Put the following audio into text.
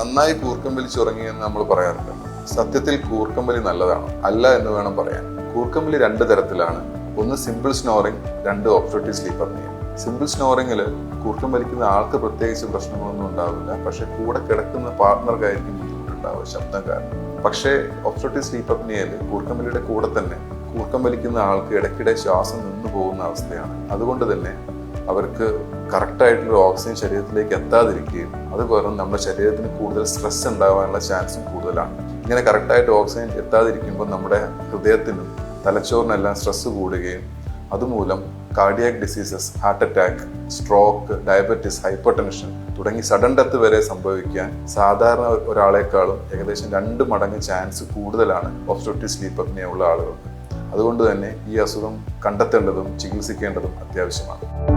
നന്നായി കൂർക്കം വലിച്ചുറങ്ങിയെന്ന് നമ്മൾ പറയാറുണ്ട്. സത്യത്തിൽ കൂർക്കം വലി നല്ലതാണ്. അല്ല എന്ന് വേണം പറയാൻ. കൂർക്കം വലി രണ്ട് തരത്തിലാണ്. ഒന്ന് സിമ്പിൾ സ്നോറിംഗ് രണ്ട് ഓപ്ഷോട്ടി സ്ലീപ്പർ അപ്നിയ സിമ്പിൾ സ്നോറിംഗിൽ കൂർക്കം വലിക്കുന്ന ആൾക്ക് പ്രത്യേകിച്ച് പ്രശ്നങ്ങളൊന്നും ഉണ്ടാവില്ല. പക്ഷെ കൂടെ കിടക്കുന്ന പാർട്ട്ണർക്കായിരിക്കും ബുദ്ധിമുട്ടുണ്ടാവുക ശബ്ദം കാരണം. പക്ഷേ ഒബ്സ്ട്രക്റ്റീവ് സ്ലീപ്പ് അപ്നിയയിൽ വലിയുടെ കൂടെ തന്നെ കൂർക്കം വലിക്കുന്ന ആൾക്ക് ഇടയ്ക്കിടെ ശ്വാസം നിന്നു പോകുന്ന അവസ്ഥയാണ്. അതുകൊണ്ട് തന്നെ അവർക്ക് കറക്റ്റായിട്ടുള്ള ഓക്സിജൻ ശരീരത്തിലേക്ക് എത്താതിരിക്കുകയും അതുപകരം നമ്മുടെ ശരീരത്തിന് കൂടുതൽ സ്ട്രെസ് ഉണ്ടാകാനുള്ള ചാൻസും കൂടുതലാണ്. ഇങ്ങനെ കറക്റ്റായിട്ട് ഓക്സിജൻ എത്താതിരിക്കുമ്പോൾ നമ്മുടെ ഹൃദയത്തിനും തലച്ചോറിനെല്ലാം സ്ട്രെസ് കൂടുകയും അതുമൂലം cardiac diseases heart attack stroke diabetes hypertension തുടങ്ങി സഡൻ ഡെത്ത് വരെ സംഭവിക്കാൻ സാധാരണ ഒരാളെക്കാളും ഏകദേശം രണ്ട് മടങ്ങ് ചാൻസ് കൂടുതലാണ് ഒബ്സ്ട്രക്റ്റീവ് സ്ലീപ്പ് അപ്നിയ ഉള്ള ആളുകൾക്ക്. അതുകൊണ്ട് തന്നെ ഈ അസുഖം കണ്ടെത്തേണ്ടതും ചികിത്സിക്കേണ്ടതും അത്യാവശ്യമാണ്.